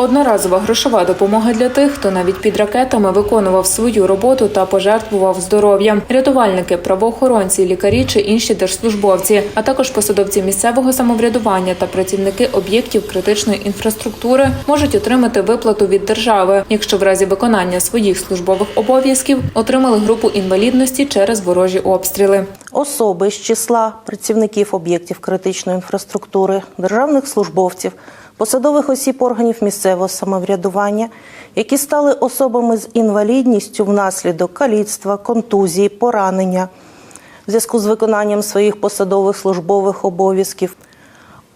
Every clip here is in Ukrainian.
Одноразова грошова допомога для тих, хто навіть під ракетами виконував свою роботу та пожертвував здоров'ям. Рятувальники, правоохоронці, лікарі чи інші держслужбовці, а також посадовці місцевого самоврядування та працівники об'єктів критичної інфраструктури можуть отримати виплату від держави, якщо в разі виконання своїх службових обов'язків отримали групу інвалідності через ворожі обстріли. особи з числа працівників об'єктів критичної інфраструктури, державних службовців, посадових осіб органів місцевого самоврядування, які стали особами з інвалідністю внаслідок каліцтва, контузії, поранення в зв'язку з виконанням своїх посадових службових обов'язків.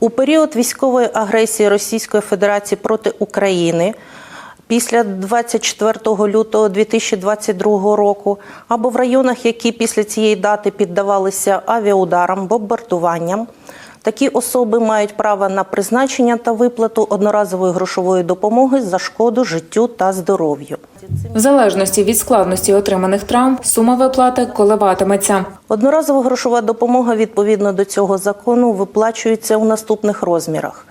У період військової агресії Російської Федерації проти України після 24 лютого 2022 року або в районах, які після цієї дати піддавалися авіаударам, бомбардуванням, такі особи мають право на призначення та виплату одноразової грошової допомоги за шкоду життю та здоров'ю. В залежності від складності отриманих травм сума виплати коливатиметься. Одноразова грошова допомога відповідно до цього закону виплачується у наступних розмірах: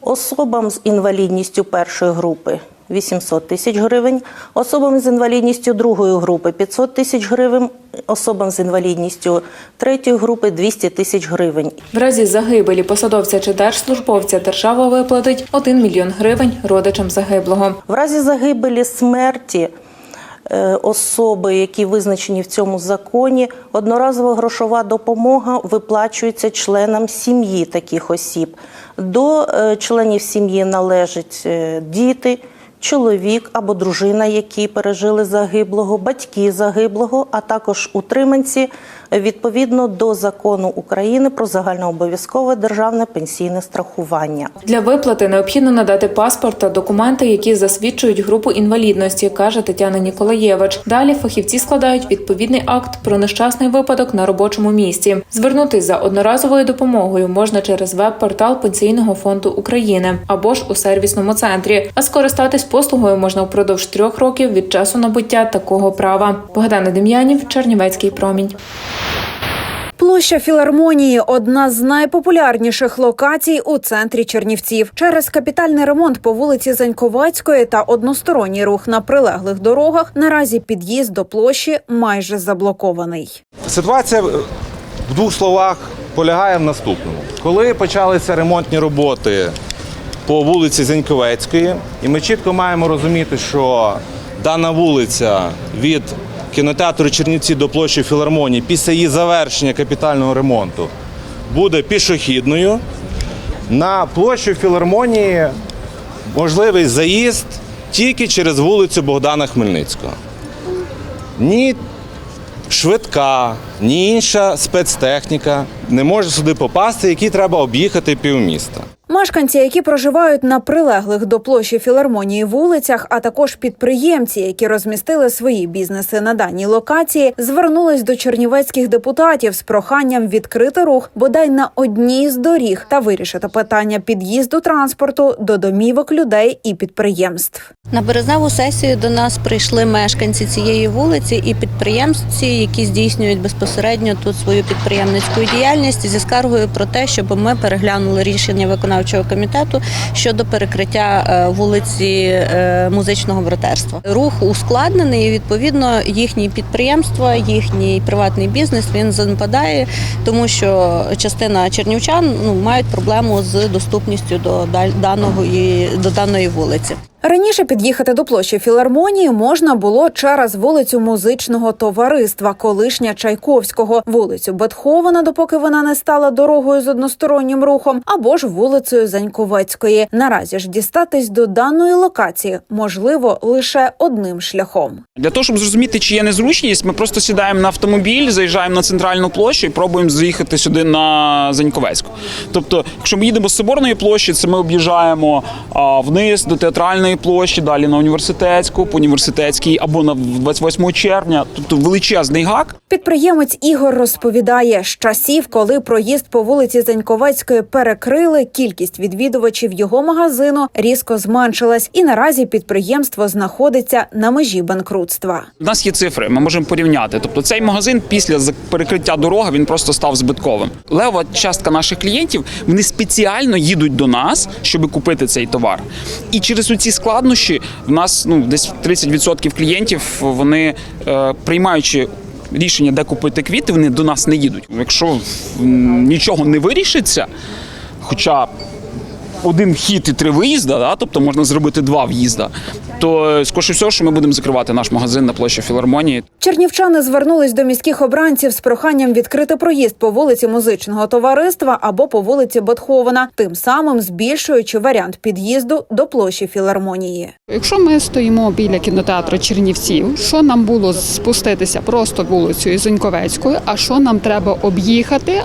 особам з інвалідністю першої групи 800 тисяч гривень, особам з інвалідністю другої групи 500 тисяч гривень, особам з інвалідністю третьої групи 200 тисяч гривень. В разі загибелі посадовця чи держслужбовця держава виплатить 1 мільйон гривень родичам загиблого. В разі загибелі смерті е, особи, які визначені в цьому законі, одноразова грошова допомога виплачується членам сім'ї таких осіб. До е, членів сім'ї належать е, діти. Чоловік або дружина, які пережили загиблого, батьки загиблого, а також утриманці відповідно до закону України про загальнообов'язкове державне пенсійне страхування. Для виплати необхідно надати паспорт та документи, які засвідчують групу інвалідності, каже Тетяна Ніколаєвич. Далі фахівці складають відповідний акт про нещасний випадок на робочому місці. Звернутись за одноразовою допомогою можна через веб-портал Пенсійного фонду України або ж у сервісному центрі. А скористатись послугою можна впродовж трьох років від часу набуття такого права. Богдана Дем'янів, Чернівецький промінь. Площа філармонії одна з найпопулярніших локацій у центрі Чернівців. Через капітальний ремонт по вулиці Заньковацької та односторонній рух на прилеглих дорогах наразі під'їзд до площі майже заблокований. Ситуація в двох словах полягає в наступному. Коли почалися ремонтні роботи по вулиці Зеньковецької, і ми чітко маємо розуміти, що дана вулиця від кінотеатру Чернівці до площі Філармонії після її завершення капітального ремонту буде пішохідною. На площу Філармонії можливий заїзд тільки через вулицю Богдана Хмельницького. Ні швидка, ні інша спецтехніка не може сюди попасти, які треба об'їхати півміста. Мешканці, які проживають на прилеглих до площі філармонії вулицях, а також підприємці, які розмістили свої бізнеси на даній локації, звернулись до чернівецьких депутатів з проханням відкрити рух бодай на одній з доріг та вирішити питання під'їзду транспорту до домівок людей і підприємств. На березневу сесію до нас прийшли мешканці цієї вулиці і підприємці, які здійснюють безпосередньо тут свою підприємницьку діяльність зі скаргою про те, щоб ми переглянули рішення виконавчого комітету щодо перекриття е, вулиці е, музичного братерства. Рух ускладнений. і Відповідно, їхні підприємства, їхній приватний бізнес він занепадає, тому що частина чернівчан ну мають проблему з доступністю до даного до даної вулиці. Раніше під'їхати до площі філармонії можна було через вулицю музичного товариства, колишня Чайковського, вулицю Бетховена, допоки вона не стала дорогою з одностороннім рухом, або ж вулицею Заньковецької. Наразі ж дістатись до даної локації можливо лише одним шляхом. Для того, щоб зрозуміти, чи є незручність, ми просто сідаємо на автомобіль, заїжджаємо на центральну площу і пробуємо заїхати сюди на Заньковецьку. Тобто, якщо ми їдемо з соборної площі, це ми об'їжджаємо вниз до театральної центральної площі, далі на університетську, по університетській або на 28 червня. Тобто величезний гак. Підприємець Ігор розповідає, з часів, коли проїзд по вулиці Заньковецької перекрили, кількість відвідувачів його магазину різко зменшилась, і наразі підприємство знаходиться на межі банкрутства. У нас є цифри, ми можемо порівняти. Тобто цей магазин після перекриття дороги він просто став збитковим. Лева частка наших клієнтів вони спеціально їдуть до нас, щоб купити цей товар. І через ці складнощі в нас ну десь 30% клієнтів вони е, приймаючи. Рішення, де купити квіти, вони до нас не їдуть. Якщо нічого не вирішиться, хоча один вхід і три виїзда, да, тобто можна зробити два в'їзда, то скоріше всього, що ми будемо закривати наш магазин на площі філармонії. Чернівчани звернулись до міських обранців з проханням відкрити проїзд по вулиці музичного товариства або по вулиці Ботхована, тим самим збільшуючи варіант під'їзду до площі філармонії. Якщо ми стоїмо біля кінотеатру Чернівців, що нам було спуститися просто вулицею Зоньковецькою, а що нам треба об'їхати?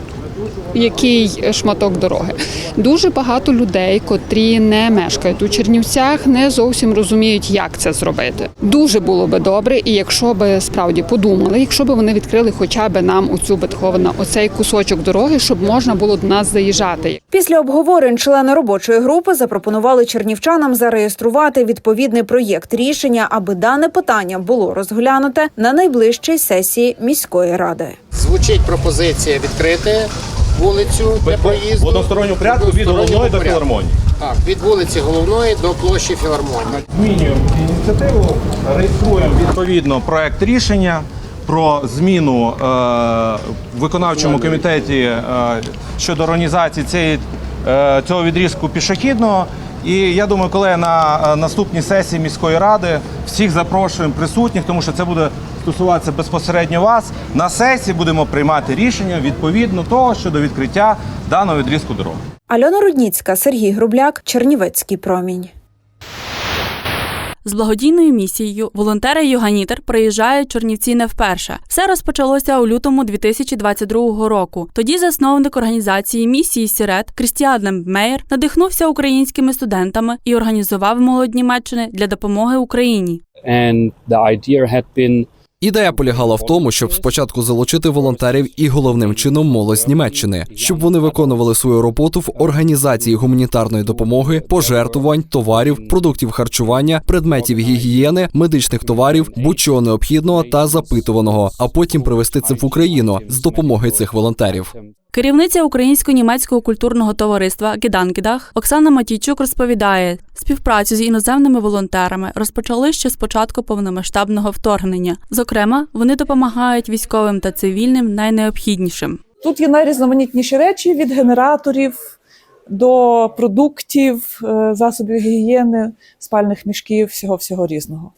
Який шматок дороги? Дуже багато людей, котрі не мешкають у Чернівцях, не зовсім розуміють, як це зробити. Дуже було би добре, і якщо би справді подумали, якщо б вони відкрили хоча б нам у цю Бетховена, оцей кусочок дороги, щоб можна було до нас заїжджати. Після обговорень члени робочої групи запропонували чернівчанам зареєструвати відповідний проєкт рішення, аби дане питання було розглянуте на найближчій сесії міської ради. Звучить пропозиція відкрити вулицю для проїзду. В односторонньому порядку від головної до філармонії. Так, від вулиці головної до площі філармонії. Змінюємо ініціативу, реєструємо відповідно проект рішення про зміну е, в виконавчому комітеті е, щодо організації цієї, е, цього відрізку пішохідного. І я думаю, коли на е, наступній сесії міської ради всіх запрошуємо присутніх, тому що це буде стосуватися безпосередньо вас. На сесії будемо приймати рішення відповідно того щодо відкриття даного відрізку дороги. Альона Рудніцька, Сергій Грубляк, Чернівецький промінь. З благодійною місією волонтери Юганітер приїжджають Чернівці не вперше. Все розпочалося у лютому 2022 року. Тоді засновник організації місії Сірет Крістіан Лембмейер надихнувся українськими студентами і організував молодь Німеччини для допомоги Україні. and the idea had been Ідея полягала в тому, щоб спочатку залучити волонтерів і головним чином молодь з Німеччини, щоб вони виконували свою роботу в організації гуманітарної допомоги, пожертвувань, товарів, продуктів харчування, предметів гігієни, медичних товарів, будь-чого необхідного та запитуваного, а потім привезти це в Україну з допомогою цих волонтерів. Керівниця українсько-німецького культурного товариства Геданкідах Оксана Матійчук розповідає, співпрацю з іноземними волонтерами розпочали ще з початку повномасштабного вторгнення. Зокрема, вони допомагають військовим та цивільним найнеобхіднішим. Тут є найрізноманітніші речі від генераторів до продуктів, е, засобів гігієни, спальних мішків, всього всього різного.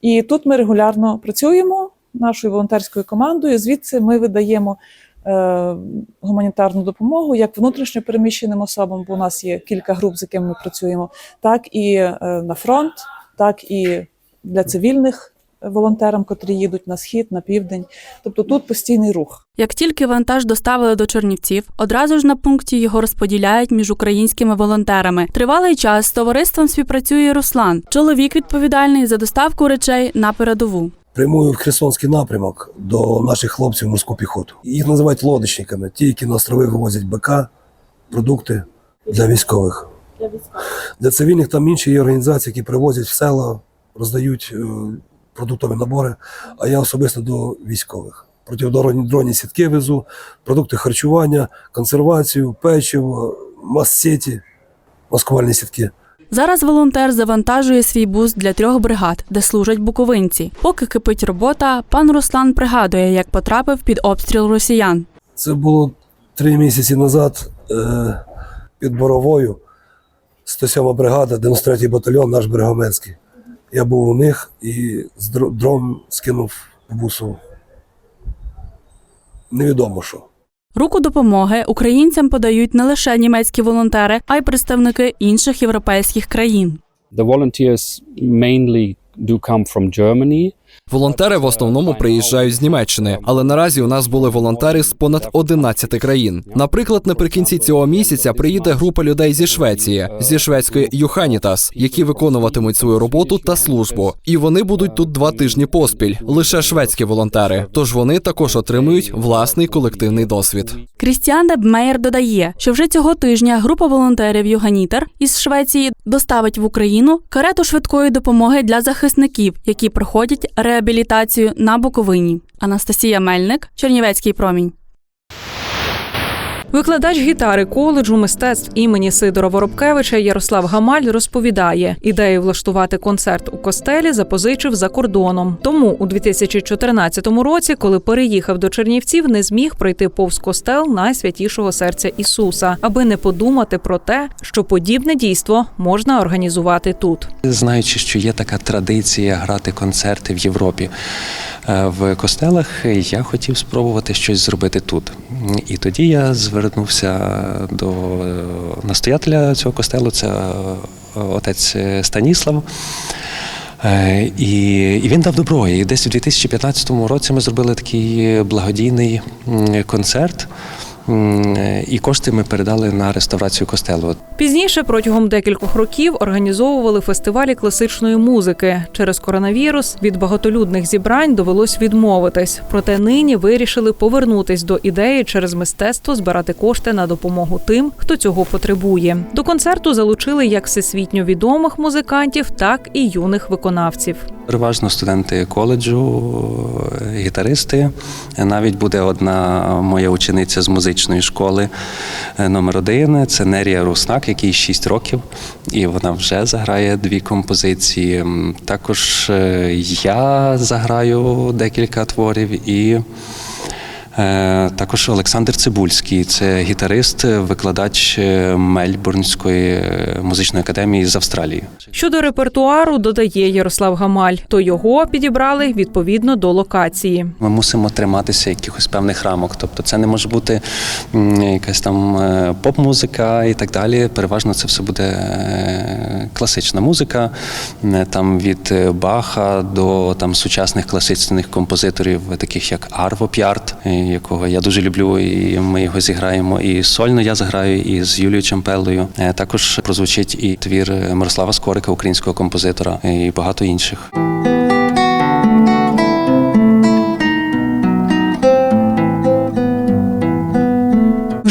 І тут ми регулярно працюємо нашою волонтерською командою. Звідси ми видаємо гуманітарну допомогу як внутрішньо переміщеним особам, бо у нас є кілька груп, з якими ми працюємо, так і е, на фронт, так і для цивільних волонтерам, котрі їдуть на схід, на південь. Тобто тут постійний рух. Як тільки вантаж доставили до Чернівців, одразу ж на пункті його розподіляють між українськими волонтерами. Тривалий час з товариством співпрацює Руслан. Чоловік відповідальний за доставку речей на передову. Прямую в Херсонський напрямок до наших хлопців морську піхоту. Їх називають лодочниками, ті, які на острови вивозять БК, продукти для військових. Для цивільних там інші є організації, які привозять в села, роздають е, продуктові набори, а я особисто до військових. Протидронні дронні сітки везу, продукти харчування, консервацію, печиво, мас-сеті, маскувальні сітки. Зараз волонтер завантажує свій бус для трьох бригад, де служать буковинці. Поки кипить робота, пан Руслан пригадує, як потрапив під обстріл росіян. Це було три місяці назад е, під Боровою, 107 бригада, 93-й батальйон, наш Бригоменський. Я був у них і з дро- дрон скинув бусу. Невідомо що. Руку допомоги українцям подають не лише німецькі волонтери, а й представники інших європейських країн. the volunteers mainly do come from Germany Волонтери в основному приїжджають з Німеччини, але наразі у нас були волонтери з понад 11 країн. Наприклад, наприкінці цього місяця приїде група людей зі Швеції, зі шведської Юханітас, які виконуватимуть свою роботу та службу. І вони будуть тут два тижні поспіль. Лише шведські волонтери. Тож вони також отримують власний колективний досвід. Крістіан Дебмеєр додає, що вже цього тижня група волонтерів Юганітер із Швеції доставить в Україну карету швидкої допомоги для захисників, які проходять реабілітацію на Буковині. Анастасія Мельник, Чернівецький промінь. Викладач гітари коледжу мистецтв імені Сидора Воробкевича Ярослав Гамаль розповідає, ідею влаштувати концерт у костелі запозичив за кордоном. Тому у 2014 році, коли переїхав до Чернівців, не зміг пройти повз костел найсвятішого серця Ісуса, аби не подумати про те, що подібне дійство можна організувати тут. Знаючи, що є така традиція грати концерти в Європі е, в костелах, я хотів спробувати щось зробити тут. І тоді я звернувся до е, настоятеля цього костелу, це е, отець Станіслав. Е, І, і він дав добро. І десь у 2015 році ми зробили такий благодійний концерт. Е, І кошти ми передали на реставрацію костелу. Пізніше протягом декількох років організовували фестивалі класичної музики. Через коронавірус від багатолюдних зібрань довелось відмовитись. Проте нині вирішили повернутись до ідеї через мистецтво збирати кошти на допомогу тим, хто цього потребує. До концерту залучили як всесвітньо відомих музикантів, так і юних виконавців. Переважно студенти коледжу, е, гітаристи. Навіть буде одна моя учениця з музичної школи е, номер 1 Це Нерія Руснак, якій 6 років, і вона вже заграє дві композиції. Також е, я заграю декілька творів і. Е, Також Олександр Цибульський, це гітарист, викладач е, Мельбурнської е, музичної академії з Австралії. Щодо репертуару, додає Ярослав Гамаль, то його підібрали відповідно до локації. Ми мусимо триматися якихось певних рамок. Тобто, це не може бути якась там поп-музика і так далі. Переважно це все буде класична музика, там від Баха до там сучасних класичних композиторів, таких як Арво П'ярт, якого я дуже люблю, і ми його зіграємо. І сольно я заграю, і з Юлією Чемпелою. Е, Також прозвучить і твір Мирослава Скорика, українського композитора, і багато інших.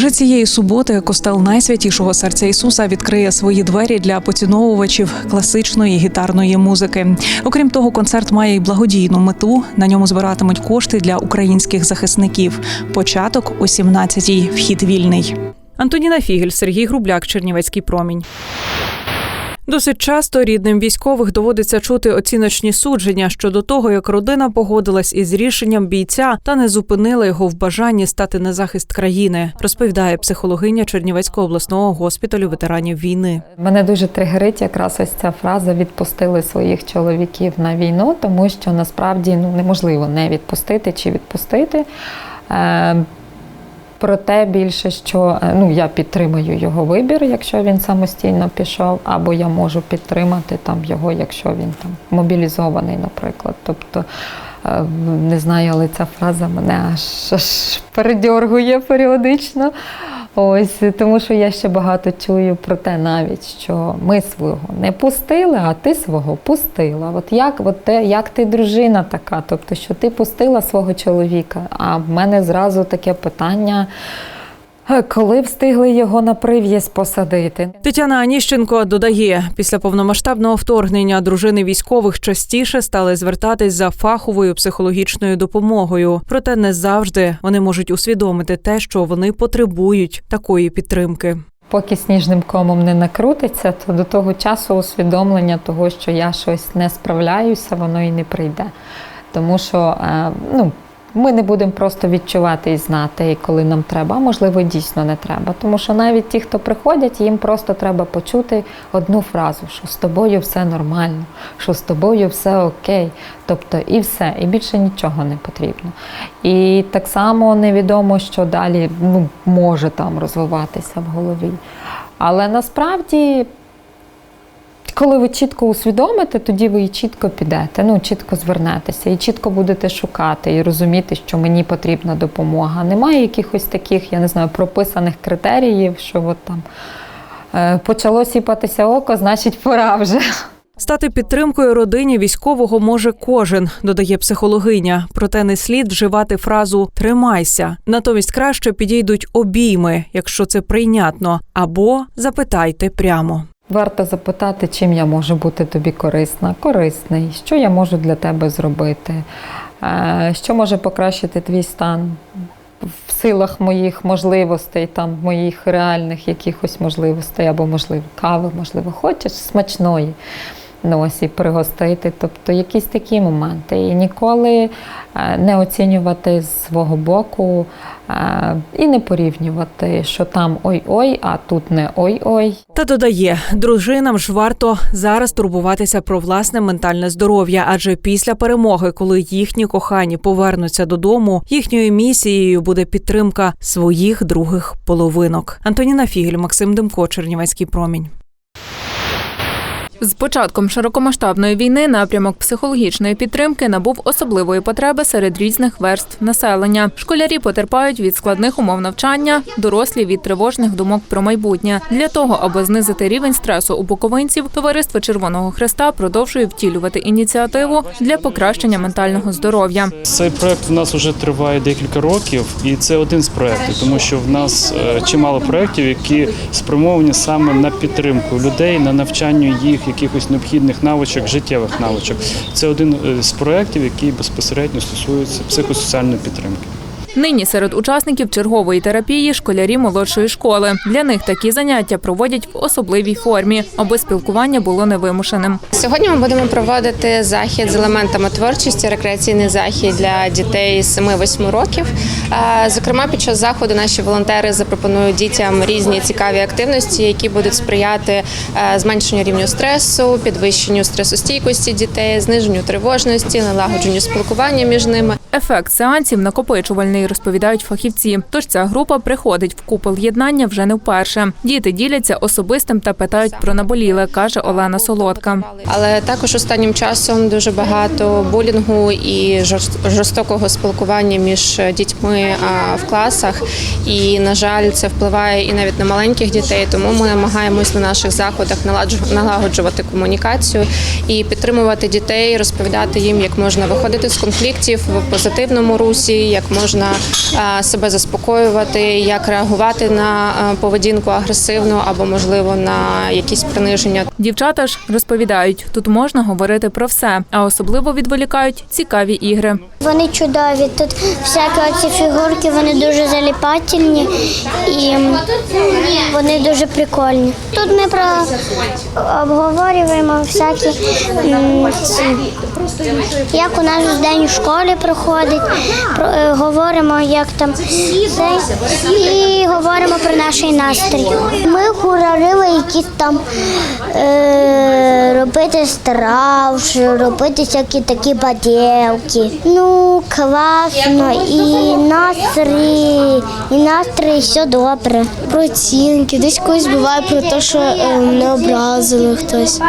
Вже цієї суботи костел найсвятішого серця Ісуса відкриє свої двері для поціновувачів класичної гітарної музики. Окрім того, концерт має й благодійну мету. На ньому збиратимуть кошти для українських захисників. Початок о 17-й. Вхід вільний. Антоніна Фігель, Сергій Грубляк, Чернівецький промінь. Досить часто рідним військових доводиться чути оціночні судження щодо того, як родина погодилась із рішенням бійця та не зупинила його в бажанні стати на захист країни, розповідає психологиня Чернівецького обласного госпіталю ветеранів війни. Мене дуже тригерить якраз ось ця фраза відпустили своїх чоловіків на війну, тому що насправді ну неможливо не відпустити чи відпустити. Проте більше, що е, ну я підтримую його вибір, якщо він самостійно пішов, або я можу підтримати там його, якщо він там мобілізований, наприклад. Тобто е, не знаю, але ця фраза мене аж, аж передьоргує періодично. Ось тому, що я ще багато чую про те, навіть що ми свого не пустили, а ти свого пустила. От як от те, як ти дружина така? Тобто, що ти пустила свого чоловіка? А в мене зразу таке питання. Е, Коли встигли його на прив'язь посадити? Тетяна Аніщенко додає, після повномасштабного вторгнення дружини військових частіше стали звертатись за фаховою психологічною допомогою. Проте не завжди вони можуть усвідомити те, що вони потребують такої підтримки. Поки сніжним комом не накрутиться, то до того часу усвідомлення того, що я щось не справляюся, воно і не прийде. Тому що е, ну, ми не будемо просто відчувати і знати, коли нам треба, а можливо, дійсно не треба. Тому що навіть ті, хто приходять, їм просто треба почути одну фразу, що з тобою все нормально, що з тобою все окей. Тобто і все, і більше нічого не потрібно. І так само невідомо, що далі ну, може там розвиватися в голові. Але насправді Коли ви чітко усвідомите, тоді ви і чітко підете, ну чітко звернетеся, і чітко будете шукати і розуміти, що мені потрібна допомога. Немає якихось таких, я не знаю, прописаних критеріїв, що от там е, почало сіпатися око, значить пора вже. Стати підтримкою родині військового може кожен, додає психологиня. Проте не слід вживати фразу тримайся. Натомість краще підійдуть обійми, якщо це прийнятно, або запитайте прямо. Варто запитати, чим я можу бути тобі корисна, корисний, що я можу для тебе зробити, е, що може покращити твій стан в силах моїх можливостей, там моїх реальних якихось можливостей, або можливо кави, можливо, хочеш смачної. І пригостити, тобто якісь такі моменти. І ніколи е, не оцінювати з свого боку е, і не порівнювати, що там ой-ой, а тут не ой-ой. Та додає, дружинам ж варто зараз турбуватися про власне ментальне здоров'я, адже після перемоги, коли їхні кохані повернуться додому, їхньою місією буде підтримка своїх других половинок. Антоніна Фігель, Максим Демко, Чернівецький промінь. З початком широкомасштабної війни напрямок психологічної підтримки набув особливої потреби серед різних верств населення. Школярі потерпають від складних умов навчання, дорослі від тривожних думок про майбутнє. Для того, аби знизити рівень стресу у буковинців, товариство Червоного Хреста продовжує втілювати ініціативу для покращення ментального здоров'я. Цей проект в нас вже триває декілька років, і це один з проєктів, тому що в нас е, чимало проєктів, які спрямовані саме на підтримку людей, на навчання їх якихось необхідних навичок, життєвих навичок. Це один е, з проєктів, який безпосередньо стосується психосоціальної підтримки. Нині серед учасників чергової терапії школярі молодшої школи. Для них такі заняття проводять в особливій формі, аби спілкування було невимушеним. Сьогодні ми будемо проводити захід з елементами творчості, рекреаційний захід для дітей з 7-8 років. Зокрема, під час заходу наші волонтери запропонують дітям різні цікаві активності, які будуть сприяти зменшенню рівню стресу, підвищенню стресостійкості дітей, зниженню тривожності, налагодженню спілкування між ними. Ефект сеансів накопичувальний, розповідають фахівці. Тож ця група приходить в купол єднання вже не вперше. Діти діляться особистим та питають про наболіле, каже Олена Солодка. Але також останнім часом дуже багато булінгу і жорстокого спілкування між дітьми в класах. І на жаль, це впливає і навіть на маленьких дітей. Тому ми намагаємось на наших заходах налагоджувати комунікацію і підтримувати дітей, розповідати їм, як можна виходити з конфліктів в позитивному русі, як можна себе заспокоювати, як реагувати на поведінку агресивну або можливо на якісь приниження. Дівчата ж розповідають, тут можна говорити про все, а особливо відволікають цікаві ігри. Вони чудові. Тут всякі оці фігурки, вони дуже заліпательні і вони дуже прикольні. Тут ми про обговорюємо всякі ці, як у нас день в школі проходить, про, е, говоримо, як там і говоримо про наш настрій. Ми говорили якісь там е, робити страв, робити всякі такі баділки. Ну, класно, і настрій, і настрій все добре. Про оцінки, десь когось буває про те, що е, не образили хтось.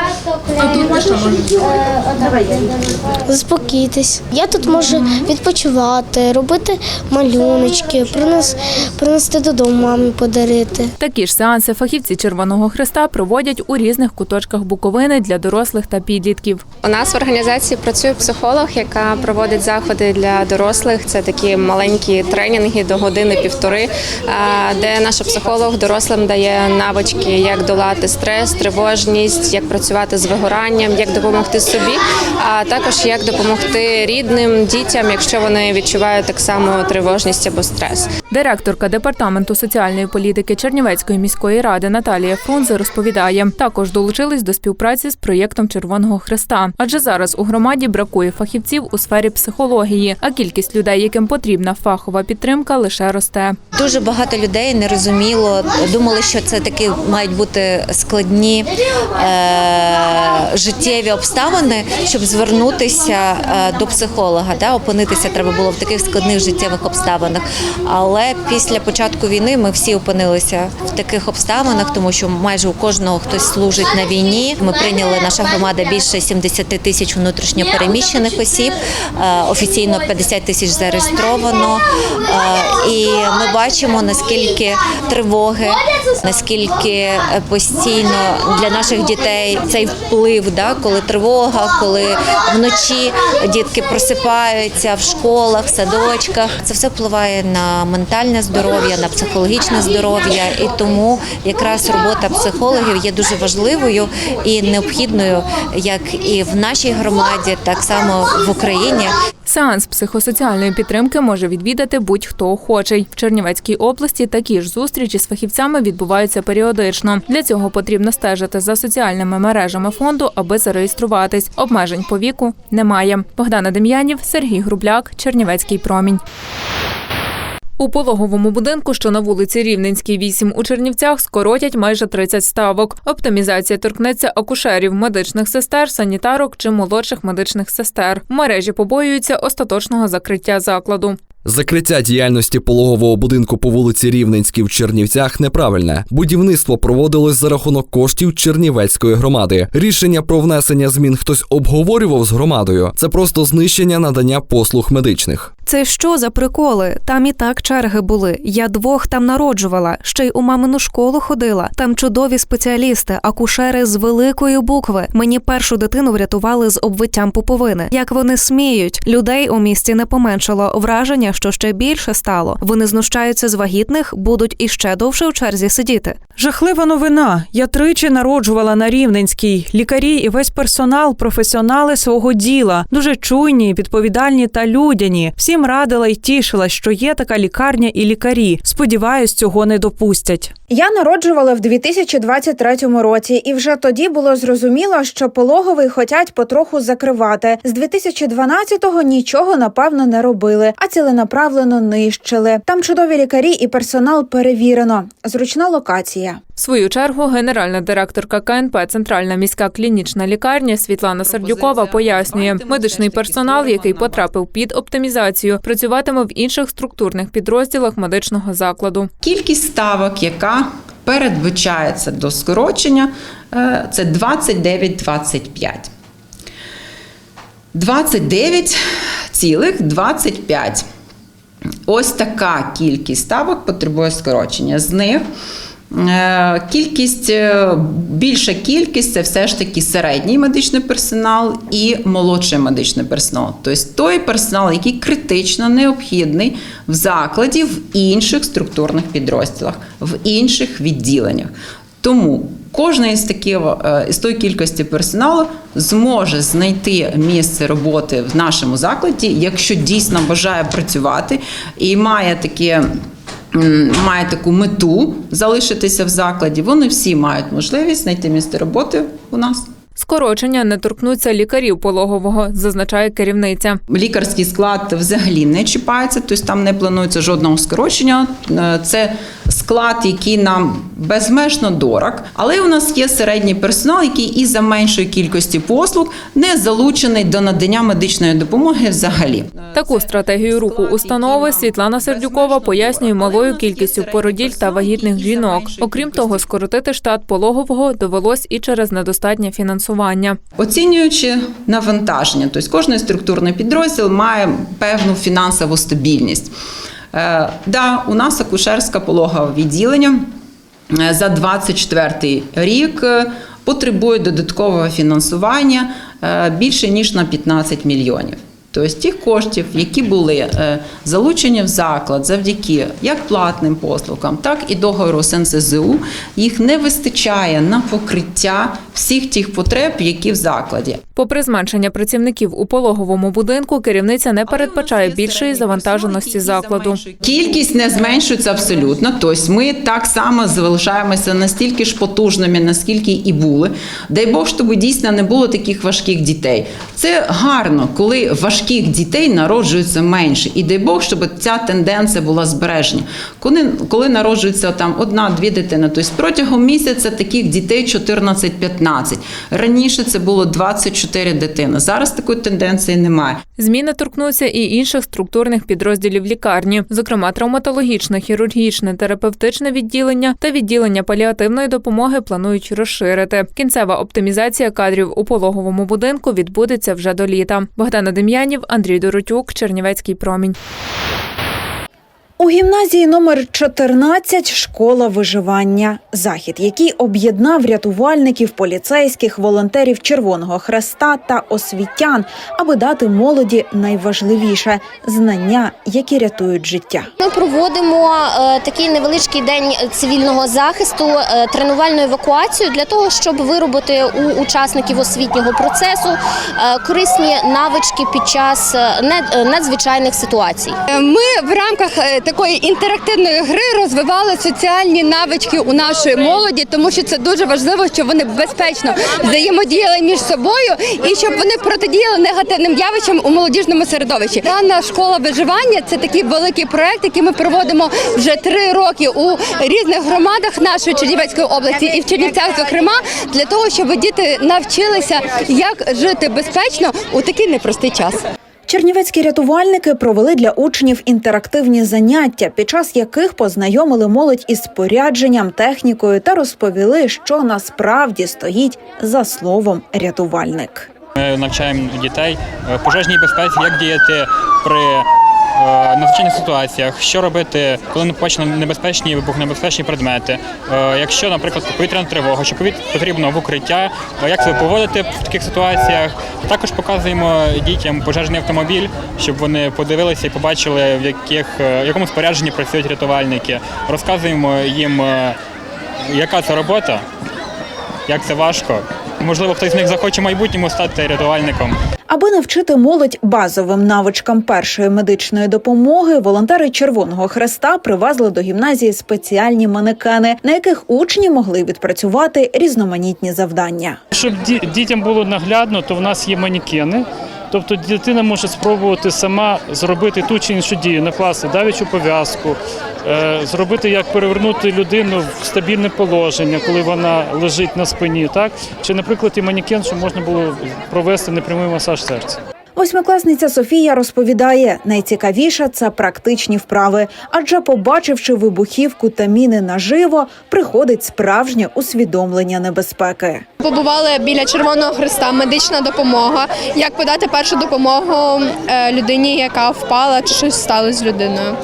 Заспокійтесь. Я тут можу відпочивати, робити малюночки, принес, принести додому мамі подарити. Такі ж сеанси фахівці Червоного Христа проводять у різних куточках Буковини для дорослих та підлітків. У нас в організації працює психолог, яка проводить заходи для дорослих. Це такі маленькі тренінги до години півтори, де наша психолог дорослим дає навички, як долати стрес, тривожність, як працювати з вигоранням, як допомогти собі, а також як допомогти рідним дітям, якщо вони відчувають так само тривожність або стрес. Директорка департаменту соціальної політики Чернівецької міської ради Наталія Фрунзе розповідає, також долучились до співпраці з проєктом Червоного Христа, адже зараз у громаді бракує фахівців у сфері психології, а кількість людей, яким потрібна фахова підтримка, лише росте. Дуже багато людей не розуміло, думали, що це такі мають бути складні е- життєві обставини, щоб звернутися е, до психолога. Да? Опинитися треба було в таких складних життєвих обставинах. Але після початку війни ми всі опинилися в таких обставинах, тому що майже у кожного хтось служить на війні. Ми прийняли наша громада більше 70 тисяч внутрішньо переміщених осіб. Е, Офіційно 50 тисяч зареєстровано. Е, І ми бачимо наскільки тривоги, наскільки е, постійно для наших дітей цей вплив, да, коли тривога, коли вночі дітки просипаються в школах, в садочках. Це все впливає на ментальне здоров'я, на психологічне здоров'я, і тому якраз робота психологів є дуже важливою і необхідною, як і в нашій громаді, так само в Україні. Сеанс психосоціальної підтримки може відвідати будь-хто охочий. В Чернівецькій області такі ж зустрічі з фахівцями відбуваються періодично. Для цього потрібно стежити за соціальними мережами фонду, аби зареєструватись. Обмежень по віку немає. Богдана Дем'янів, Сергій Грубляк, Чернівецький промінь. У пологовому будинку, що на вулиці Рівненській, 8 у Чернівцях, скоротять майже 30 ставок. Оптимізація торкнеться акушерів, медичних сестер, санітарок чи молодших медичних сестер. В мережі побоюються остаточного закриття закладу. Закриття діяльності пологового будинку по вулиці Рівненській в Чернівцях неправильне. Будівництво проводилось за рахунок коштів Чернівецької громади. Рішення про внесення змін хтось обговорював з громадою. Це просто знищення надання послуг медичних. Це що за приколи? Там і так черги були. Я двох там народжувала, ще й у мамину школу ходила. Там чудові спеціалісти, акушери з великої букви. Мені першу дитину врятували з обвиттям пуповини. Як вони сміють? Людей у місті не поменшало. Враження, що ще більше стало. Вони знущаються з вагітних, будуть іще довше у черзі сидіти. Жахлива новина. Я тричі народжувала на Рівненській. Лікарі і весь персонал професіонали свого діла, дуже чуйні, відповідальні та людяні. Всім радила й тішила, що є така лікарня і лікарі. Сподіваюсь, цього не допустять. Я народжувала в 2023 році, і вже тоді було зрозуміло, що пологовий хотять потроху закривати. З 2012-го нічого напевно не робили, а ціленаправлено нищили. Там чудові лікарі і персонал перевірено. Зручна локація. В свою чергу генеральна директорка КНП Центральна міська клінічна лікарня Світлана Сердюкова пояснює, медичний персонал, який потрапив під оптимізацію, працюватиме в інших структурних підрозділах медичного закладу. Кількість ставок, яка передбачається до скорочення, е, це 29,25. 29,25. Ось така кількість ставок потребує скорочення. З них кількість, е, більша кількість це все ж таки середній медичний персонал і молодший медичний персонал. Тобто той персонал, який критично необхідний в закладі, в інших структурних підрозділах, в інших відділеннях. Тому кожна із таких е, із тої кількості персоналу зможе знайти місце роботи в нашому закладі, якщо дійсно бажає працювати і має таке. Має таку мету залишитися в закладі. Вони всі мають можливість знайти місце роботи у нас. Скорочення не торкнуться лікарів пологового, зазначає керівниця. Лікарський склад взагалі не чіпається, тобто там не планується жодного скорочення. Е, Це склад, який нам безмежно дорог. Але у нас є середній персонал, який із за меншої кількості послуг не залучений до надання медичної допомоги взагалі. Таку стратегію руху установи Світлана Сердюкова пояснює малою кількістю породіль та вагітних жінок. Окрім того, скоротити штат пологового довелось і через недостатнє фінансування. Оцінюючи навантаження, тобто кожний структурний підрозділ має певну фінансову стабільність. Е, да, у нас акушерське пологове відділення е, за 24 рік е, потребує додаткового фінансування е, більше ніж на 15 мільйонів. Тобто тих коштів, які були е, залучені в заклад завдяки як платним послугам, так і договору з НСЗУ, їх не вистачає на покриття всіх тих потреб, які в закладі. Попри зменшення працівників у пологовому будинку, керівниця не передбачає більшої завантаженості закладу. Кількість не зменшується абсолютно. Тобто ми так само залишаємося настільки ж потужними, наскільки і були. Дай Бог, щоб дійсно не було таких важких дітей. Це гарно, коли важких дітей народжується менше. І дай Бог, щоб ця тенденція була збережена. Коли, коли народжується там одна-дві дитини, тобто протягом місяця таких дітей 14-15. 15. Раніше це було 24 дитини. Зараз такої тенденції немає. Зміни торкнуться і інших структурних підрозділів лікарні, зокрема травматологічне, хірургічне, терапевтичне відділення та відділення паліативної допомоги планують розширити. Кінцева оптимізація кадрів у пологовому будинку відбудеться вже до літа. Богдана Дем'янів, Андрій Доротюк, Чернівецький промінь. У гімназії номер 14 школа виживання. Захід, який об'єднав рятувальників, поліцейських, волонтерів Червоного Хреста та освітян, аби дати молоді найважливіше знання, які рятують життя. Ми проводимо е, такий невеличкий день цивільного захисту, е, тренувальну евакуацію для того, щоб виробити у учасників освітнього процесу е, корисні навички під час е, надзвичайних ситуацій. Ми в рамках е, такої інтерактивної гри розвивали соціальні навички у нашої молоді, тому що це дуже важливо, щоб вони безпечно взаємодіяли між собою і щоб вони протидіяли негативним явищам у молодіжному середовищі. Дана школа виживання це такий великий проект, який ми проводимо вже три роки у різних громадах нашої Чернівецької області і в Чернівцях, зокрема, для того, щоб діти навчилися, як жити безпечно у такий непростий час. Чернівецькі рятувальники провели для учнів інтерактивні заняття, під час яких познайомили молодь із спорядженням, технікою та розповіли, що насправді стоїть за словом рятувальник. Ми навчаємо дітей е, пожежній безпеці, як діяти при надзвичайних ситуаціях, що робити, коли не побачено небезпечні вибухонебезпечні предмети. Е, Якщо, наприклад, повітряна тривога, що повіт- потрібно в укриття, е, як себе поводити в таких ситуаціях. Також показуємо дітям пожежний автомобіль, щоб вони подивилися і побачили, в яких е, в якому спорядженні працюють рятувальники. Розказуємо їм, е, яка це робота, як це важко. Можливо, хтось з них захоче в майбутньому стати рятувальником. Аби навчити молодь базовим навичкам першої медичної допомоги, волонтери Червоного Хреста привезли до гімназії спеціальні манекени, на яких учні могли відпрацювати різноманітні завдання. Щоб ді- дітям було наглядно, то в нас є манекени. Тобто дитина може спробувати сама зробити ту чи іншу дію, накласти давічу пов'язку, е, зробити як перевернути людину в стабільне положення, коли вона лежить на спині, так чи, наприклад, і манекен, щоб можна було провести непрямий масаж серця. Восьмикласниця Софія розповідає, найцікавіше це практичні вправи, адже побачивши вибухівку та міни наживо, приходить справжнє усвідомлення небезпеки. Побували біля Червоного Христа, медична допомога. Як подати першу допомогу е, людині, яка впала чи щось сталося з людиною.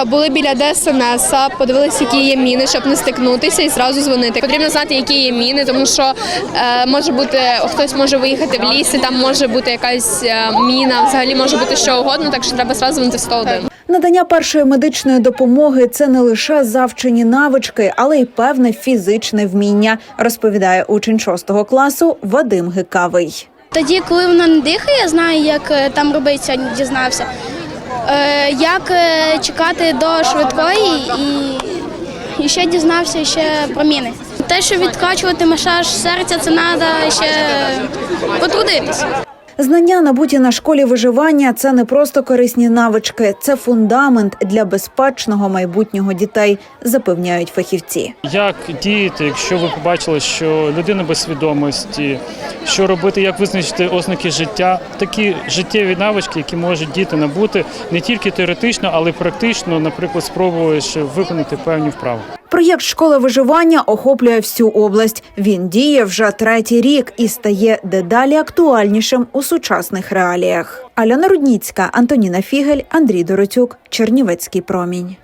Е, Були біля ДСНС, подивилися, які є міни, щоб не стикнутися і зразу дзвонити. Потрібно знати, які є міни, тому що е, може бути хтось може виїхати в лісі, там може бути якась міна, взагалі може бути що угодно, так що треба зразу дзвонити в 101. Надання першої медичної допомоги це не лише завчені навички, але й певне фізичне вміння, розповідає учень шостого класу Вадим Гикавий. Тоді, коли вона не дихає, я знаю, як е, там робити сьогодні, дізнався. Е, як е, чекати до швидкої і, і ще дізнався ще про міни. Те, що відкачувати масаж серця, це треба ще потрудитися. Знання, набуті на школі виживання, це не просто корисні навички, це фундамент для безпечного майбутнього дітей, запевняють фахівці. Як діяти, якщо ви побачили, що людина без свідомості, що робити, як визначити ознаки життя, такі життєві навички, які можуть діти набути не тільки теоретично, але й практично, наприклад, спробуючи виконати певні вправи. Проєкт школи виживання охоплює всю область. Він діє вже третій рік і стає дедалі актуальнішим у сучасних реаліях. Альона Рудніцька, Антоніна Фігель, Андрій Доротюк, Чернівецький промінь.